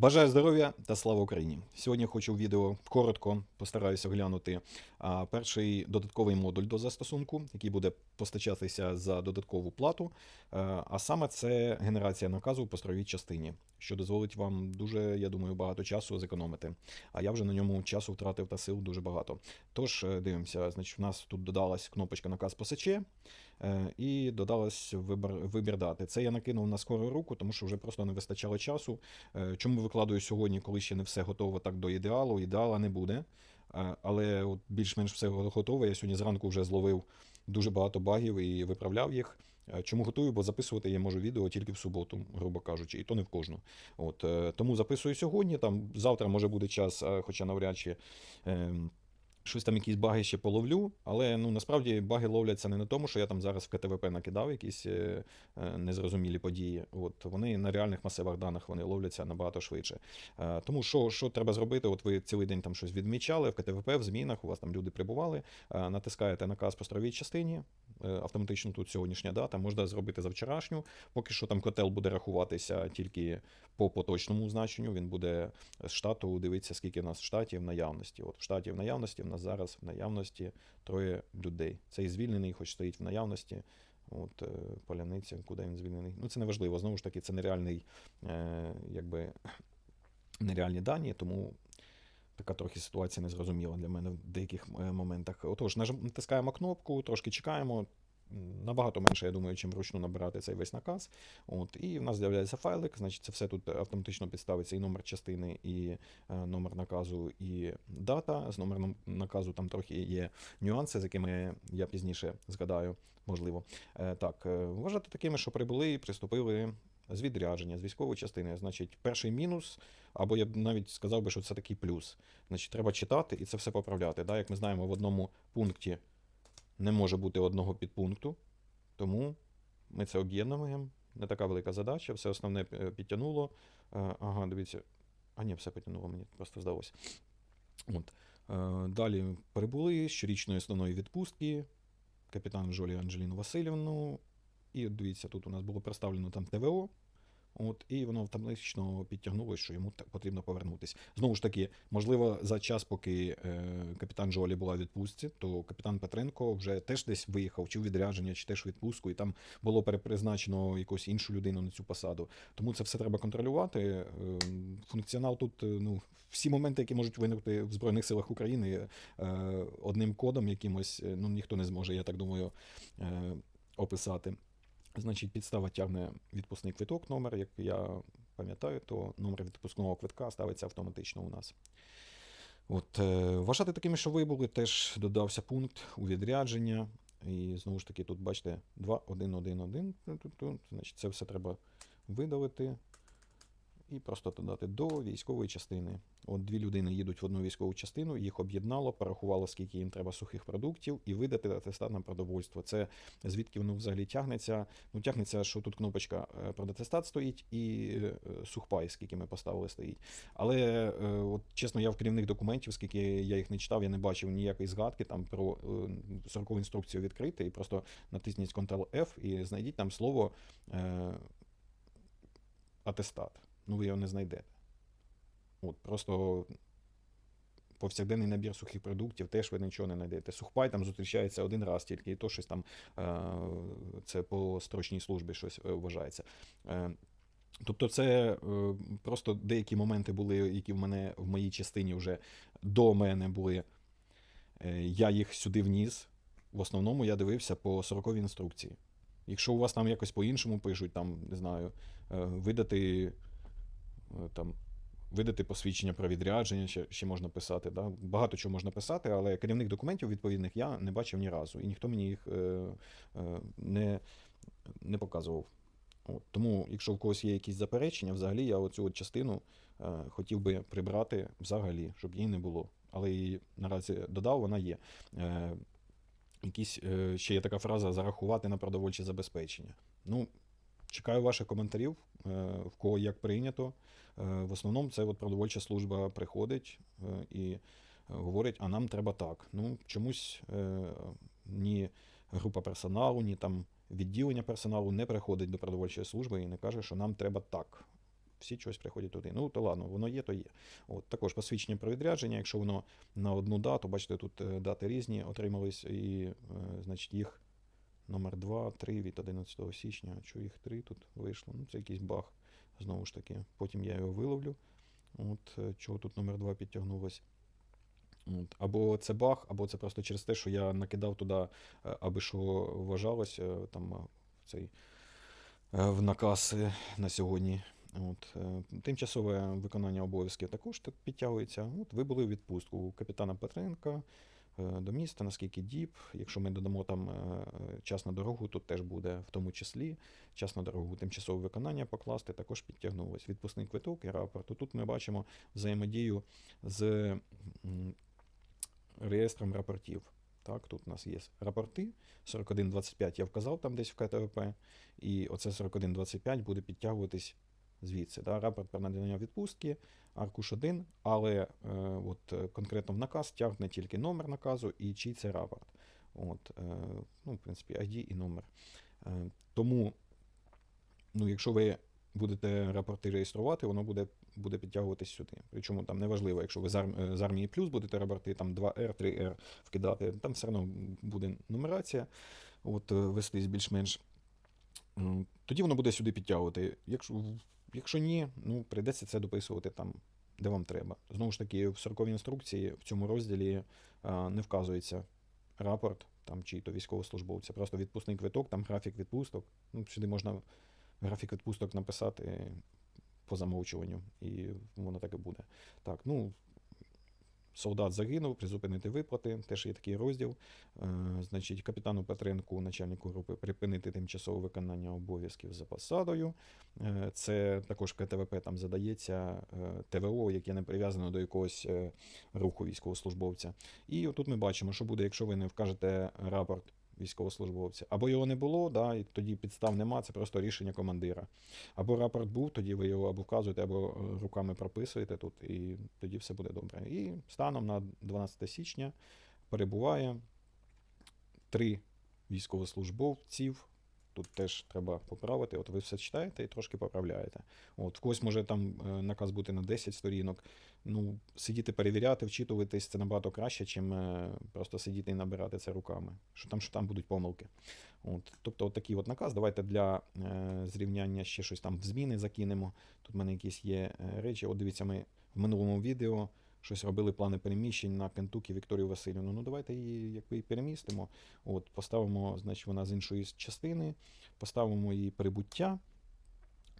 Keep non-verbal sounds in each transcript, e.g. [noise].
Бажаю здоров'я та слава Україні! Сьогодні хочу відео коротко постараюся оглянути перший додатковий модуль до застосунку, який буде постачатися за додаткову плату. Е, А саме це генерація наказу по строєвій частині, що дозволить вам дуже, я думаю, багато часу зекономити. А я вже на ньому часу втратив та сил дуже багато. Тож е, дивимося, значить, в нас тут додалась кнопочка наказ посече. І додалась вибір, вибір дати. Це я накинув на скору руку, тому що вже просто не вистачало часу. Е, Чому викладаю сьогодні, коли ще не все готово так до ідеалу? Ідеала не буде. Е, Але от більш-менш все готове. Я сьогодні зранку вже зловив дуже багато багів і виправляв їх. Е, Чому готую? Бо записувати я можу відео тільки в суботу, грубо кажучи, і то не в кожну. От, е, тому записую сьогодні. Там завтра може буде час, е, хоча навряд чи. Щось там якісь баги ще половлю, але ну насправді баги ловляться не на тому, що я там зараз в КТВП накидав якісь е, е, незрозумілі події. От вони на реальних масивах даних вони ловляться набагато швидше. Е, тому що, що треба зробити? От ви цілий день там щось відмічали в КТВП, в змінах, у вас там люди прибували, е, натискаєте наказ по стровій частині. е, Автоматично тут сьогоднішня дата, можна зробити за вчорашню. Поки що там котел буде рахуватися тільки по поточному значенню. Він буде з штату дивитися, скільки в нас в штаті в наявності. От в штаті в наявності в нас зараз в наявності троє людей. Цей звільнений, хоч стоїть в наявності. От е, поляниця, куди він звільнений. Ну це не важливо. Знову ж таки, це нереальний, е, якби [clears throat] нереальні дані, тому така трохи ситуація незрозуміла для мене в деяких е, моментах. Отож, натискаємо кнопку, трошки чекаємо. Набагато менше, я думаю, чим вручну набирати цей весь наказ. От, і в нас з'являється файлик, значить, це все тут автоматично підставиться і номер частини, і е, номер наказу, і дата. З номером наказу там трохи є нюанси, з якими я пізніше згадаю, можливо. Е, так, е, вважати такими, що прибули і приступили з відрядження, з військової частини. Значить, перший мінус, або я б навіть сказав би, що це такий плюс. Значить, треба читати і це все поправляти. Да? Як ми знаємо, в одному пункті не може бути одного підпункту, тому ми це об'єднуємо. Не така велика задача, все основне е, підтягнуло. Е, Ага, дивіться. А ні, все потягнуло, мені просто здалося. От. Е, Далі прибули з щорічної основної відпустки. Капітан Жолі Анджеліну Васильівну. І дивіться, тут у нас було представлено там ТВО. От, і воно автоматично підтягнулося, що йому так потрібно повернутися. Знову ж таки, можливо, за час, поки е, капітан Жолі була в відпустці, то капітан Петренко вже теж десь виїхав, чи у відрядження, чи теж у відпустку, і там було перепризначено якусь іншу людину на цю посаду. Тому це все треба контролювати. Е, Функціонал тут, е, ну, всі моменти, які можуть виникнути в Збройних силах України е, одним кодом якимось, е, ну ніхто не зможе, я так думаю, е, описати. Значить, підстава тягне відпускний квиток, номер, як я пам'ятаю, то номер відпускного квитка ставиться автоматично у нас. От, е, вважати такими, що вибули, теж додався пункт у відрядження. І знову ж таки, тут бачите 2, 1, 1, 1. Ту-ту-ту. Значить, це все треба видалити і просто додати до військової частини. От дві людини їдуть в одну військову частину, їх об'єднало, порахувало, скільки їм треба сухих продуктів, і видати атестат на продовольство. Це звідки воно взагалі тягнеться. Ну, тягнеться, що тут кнопочка е, продатестат стоїть, і е, сухпай, скільки ми поставили, стоїть. Але е, от чесно, я в керівних документів, скільки я їх не читав, я не бачив ніякої згадки там про сорокову інструкцію відкрити, і просто натисніть Ctrl-F і знайдіть там слово атестат. Ну, ви його не знайдете. От, просто повсякденний набір сухих продуктів, теж ви нічого не знайдете. Сухпай там зустрічається один раз тільки, і то щось там е, це по строчній службі щось е, вважається. Е, Тобто, це просто деякі моменти були, які в мене в моїй частині вже до мене були. Я їх сюди вніс. В основному я дивився по 40 інструкції. Якщо у вас там якось по-іншому пишуть, там, не знаю, видати там. Видати посвідчення про відрядження, ще, ще можна писати. Да? Багато чого можна писати, але керівних документів відповідних я не бачив ні разу, і ніхто мені їх е, е, не, не показував. От, тому, якщо в когось є якісь заперечення, взагалі я оцю от частину е, хотів би прибрати взагалі, щоб її не було. Але її наразі додав, вона є. Е, якісь, е, ще є така фраза зарахувати на продовольче забезпечення. Ну, чекаю ваших коментарів, е, в кого як прийнято. Е, в основному це от продовольча служба приходить е, і говорить, а нам треба так. Ну, чомусь ні група персоналу, ні там відділення персоналу не приходить до продовольчої служби і не каже, що нам треба так. всі чогось приходять туди. Ну, то ладно, воно є, то є. От, також посвідчення про відрядження, якщо воно на одну дату, бачите, тут дати різні отримались, і, значить, їх номер 2, 3 від 11 січня. Чого їх 3 тут вийшло? Ну, це якийсь баг. Знову ж таки, потім я його виловлю. От, е, чого тут номер 2 підтягнулось. От. Або це баг, або це просто через те, що я накидав туди, е, аби що вважалось е, там в цей в наказ на сьогодні. От. Тимчасове виконання обов'язків також підтягується. От ви були у відпустку у капітана Петренка до міста, наскільки діб. Якщо ми додамо там е, е, час на дорогу, тут теж буде в тому числі час на дорогу, тимчасове виконання покласти, також підтягнулось. Відпускний квиток і рапорт. Тут ми бачимо взаємодію з реєстром рапортів. Так, тут у нас є рапорти. 4125 я вказав там десь в КТВП, і оце 4125 буде підтягуватись звідси. Да? Рапорт про надання відпустки, аркуш 1, але е, от, е, конкретно в наказ тягне тільки номер наказу і чий це рапорт. От, е, ну, в принципі, ID і номер. Е, тому, ну, якщо ви будете рапорти реєструвати, воно буде, буде підтягуватись сюди. Причому там неважливо, якщо ви з, арм, з армії плюс будете рапорти, там 2R, 3R вкидати, там все одно буде нумерація, от, е, вестись більш-менш. Тоді воно буде сюди підтягувати. Якщо, якщо ні, ну прийдеться це дописувати там, де вам треба. Знову ж таки, в 40 інструкції в цьому розділі а, не вказується рапорт там чи то військовослужбовця, просто відпускний квиток, там графік відпусток. Ну, сюди можна графік відпусток написати по замовчуванню, і воно так і буде. Так, ну. Солдат загинув, призупинити виплати, теж є такий розділ. Е, значить, капітану Петренку, начальнику групи, припинити тимчасове виконання обов'язків за посадою. Е, це також КТВП там задається е, ТВО, яке не прив'язано до якогось руху військовослужбовця. І отут ми бачимо, що буде, якщо ви не вкажете рапорт військовослужбовця. Або його не було, да, і тоді підстав нема, це просто рішення командира. Або рапорт був, тоді ви його або вказуєте, або е, руками прописуєте тут, і тоді все буде добре. І станом на 12 січня перебуває три військовослужбовців. Тут теж треба поправити. От ви все читаєте і трошки поправляєте. От в когось може там е, наказ бути на 10 сторінок. Ну, сидіти, перевіряти, вчитуватись це набагато краще, чим е, просто сидіти і набирати це руками. Що там, що там будуть помилки. От, тобто, от такий от наказ. Давайте для е, зрівняння ще щось там в зміни закинемо. Тут в мене якісь є речі. От дивіться, ми в минулому відео щось робили плани переміщень на Кентукі Вікторію Васильівну. Ну давайте її якби перемістимо. От, поставимо, значить, вона з іншої частини, поставимо її прибуття.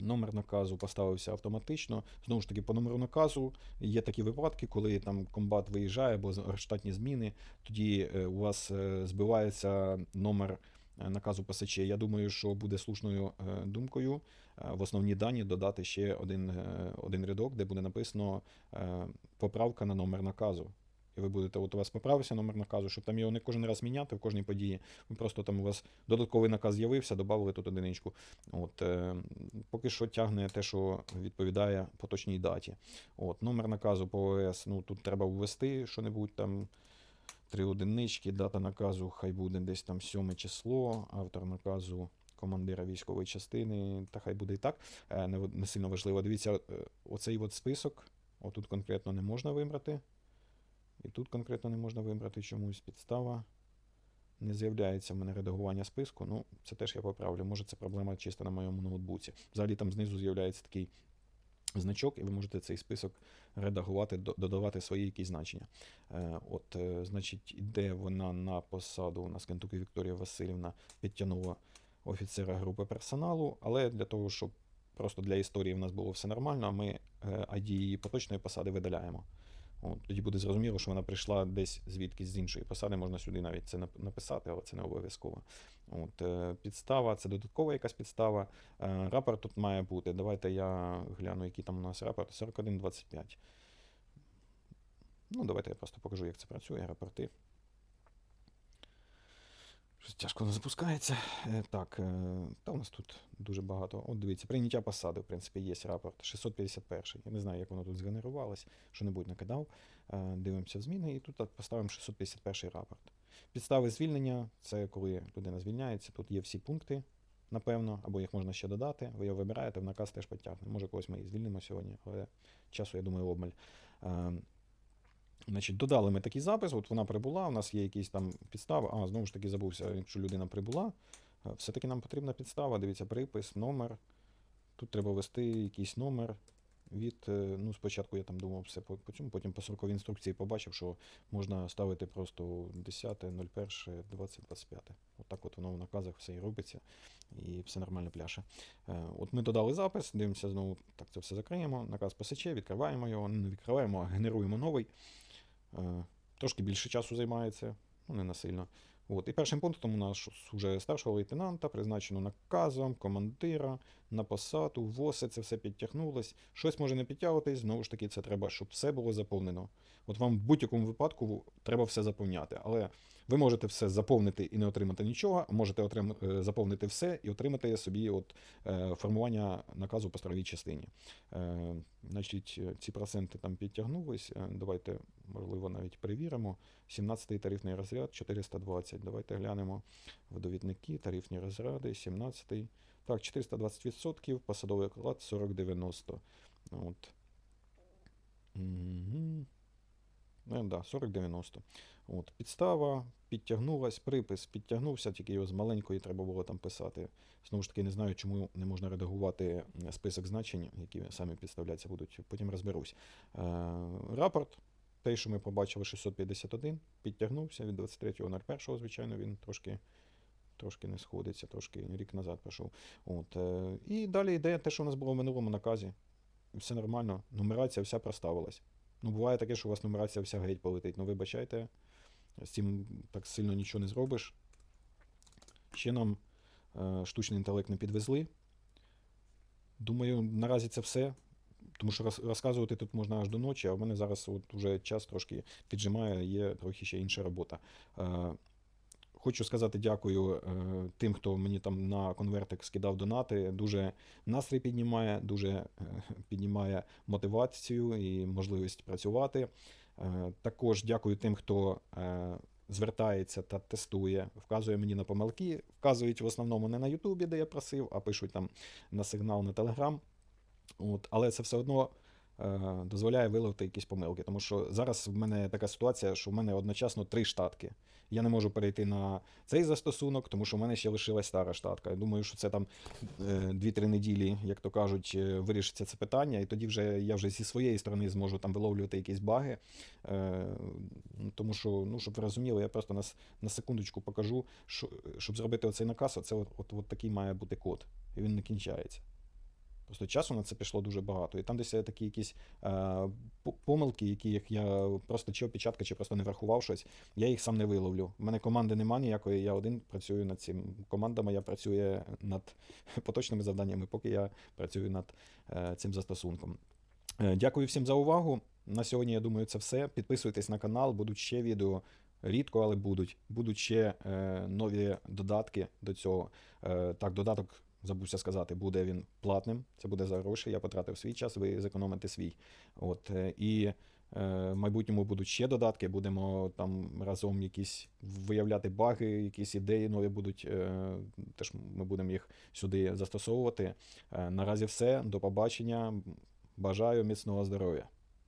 Номер наказу поставився автоматично. Знову ж таки, по номеру наказу є такі випадки, коли там комбат виїжджає або штатні зміни, тоді е, у вас е, збивається номер наказу ПСЧ. Я думаю, що буде слушною е, думкою е, в основні дані додати ще один, е, один рядок, де буде написано е, поправка на номер наказу. І ви будете, от у вас поправився номер наказу, щоб там його не кожен раз міняти в кожній події. Ви просто там у вас додатковий наказ з'явився, додали тут одиничку. От, е, поки що тягне те, що відповідає поточній даті. От, номер наказу по ОС, ну тут треба ввести що-небудь там. Три одинички, дата наказу, хай буде десь там сьоме число, автор наказу командира військової частини, та хай буде і так. Е, Не, не сильно важливо. Дивіться, е, оцей от список, отут конкретно не можна вибрати. І тут конкретно не можна вибрати чомусь підстава. Не з'являється в мене редагування списку. Ну, це теж я поправлю. Може, це проблема чисто на моєму ноутбуці. Взагалі там знизу з'являється такий значок, і ви можете цей список редагувати, додавати свої якісь значення. Е, От, е, значить, іде вона на посаду. У нас Кентуки Вікторія Васильівна підтягнула офіцера групи персоналу, але для того, щоб просто для історії в нас було все нормально, ми е, ID її поточної посади видаляємо. От, тоді буде зрозуміло, що вона прийшла десь звідкись з іншої посади, можна сюди навіть це написати, але це не обов'язково. От, е, підстава, це додаткова якась підстава. Е, рапорт тут має бути. Давайте я гляну, який там у нас рапорт. 4125. Ну, давайте я просто покажу, як це працює, рапорти. Щось тяжко не запускається. Е, Так, е, та у нас тут дуже багато. От дивіться, прийняття посади, в принципі, є рапорт. 651. Я не знаю, як воно тут згенерувалось, що-небудь накидав. Е, Дивимося в зміни, і тут поставимо 651 рапорт. Підстави звільнення це коли людина звільняється. Тут є всі пункти. напевно, або їх можна ще додати. Ви його вибираєте, в наказ теж потягне. Може, когось ми і звільнимо сьогодні, але часу, я думаю, обмаль. Значить, додали ми такий запис, от вона прибула, у нас є якісь там підстави. А, знову ж таки, забувся, якщо людина прибула, е, все-таки нам потрібна підстава. Дивіться, припис, номер. Тут треба ввести якийсь номер від. е, Ну, спочатку я там думав все по, по цьому, потім по сроковій інструкції побачив, що можна ставити просто 10, 01, 20, 25. Отак от воно в наказах все і робиться, і все нормально пляше. Е, От ми додали запис, дивимося знову, так це все закриємо. Наказ посече, відкриваємо його, не відкриваємо, а генеруємо новий. Е, Трошки більше часу займається, ну не насильно. От. І першим пунктом у нас уже старшого лейтенанта призначено наказом, командира на посаду, ВОСи, це все підтягнулось. Щось може не підтягуватись, знову ж таки, це треба, щоб все було заповнено. От вам в будь-якому випадку треба все заповняти. Але ви можете все заповнити і не отримати нічого, а можете отрим... е, заповнити все і отримати собі от, е, формування наказу по старовій частині. Е, значить, ці проценти там підтягнулись. Давайте, можливо, навіть перевіримо. 17-й тарифний розряд 420. Давайте глянемо в довідники, тарифні розряди, 17-й. Так, 420%, посадовий оклад 4090. От. Угу. Ну, да, 4090. От. Підстава підтягнулась, припис підтягнувся, тільки його з маленької треба було там писати. Знову ж таки, не знаю, чому не можна редагувати е, список значень, які самі підставлятися будуть. Потім розберусь. Е, рапорт, той, що ми побачили, 651, підтягнувся від 23.01, звичайно, він трошки. Трошки не сходиться, трошки рік назад пішов. От, е, і далі йде те, що у нас було в минулому наказі. Все нормально. Нумерація вся проставилась. Ну, буває таке, що у вас нумерація вся геть полетить. Ну, вибачайте, з цим так сильно нічого не зробиш. Ще нам е, штучний інтелект не підвезли. Думаю, наразі це все. Тому що роз- розказувати тут можна аж до ночі, а в мене зараз от уже час трошки піджимає, є трохи ще інша робота. Е, Хочу сказати дякую е, тим, хто мені там на конвертик скидав донати. Дуже настрій піднімає, дуже е, піднімає мотивацію і можливість працювати. Е, також дякую тим, хто звертається та тестує, вказує мені на помилки. Вказують в основному не на Ютубі, де я просив, а пишуть там на сигнал на Телеграм. От, але це все одно дозволяє виявити якісь помилки. Тому що зараз в мене така ситуація, що в мене одночасно три штатки. Я не можу перейти на цей застосунок, тому що в мене ще лишилась стара штатка. Я думаю, що це там е, 2-3 неділі, як то кажуть, е, вирішиться це питання, і тоді вже я вже зі своєї сторони зможу там виловлювати якісь баги. Е, тому що, ну, щоб ви розуміли, я просто на, на секундочку покажу, що, щоб зробити оцей наказ, оце от, от, от такий має бути код. І він не кінчається. Просто часу на це пішло дуже багато. І там десь є такі якісь е, помилки, які як я просто чи опечатка, чи просто не врахував щось, я їх сам не виловлю. У мене команди немає ніякої, я один працюю над цим. Команда моя працює над [laughs] поточними завданнями, поки я працюю над е, цим застосунком. Е, Дякую всім за увагу. На сьогодні, я думаю, це все. Підписуйтесь на канал, будуть ще відео. Рідко, але будуть. Будуть ще е, нові додатки до цього. Е, так, додаток, забувся сказати, буде він платним. Це буде за гроші. Я потратив свій час, ви зекономите свій. От, е, і е, в майбутньому будуть ще додатки, будемо там разом якісь виявляти баги, якісь ідеї нові будуть. Е, теж ми будемо їх сюди застосовувати. Е, наразі все. До побачення. Бажаю міцного здоров'я.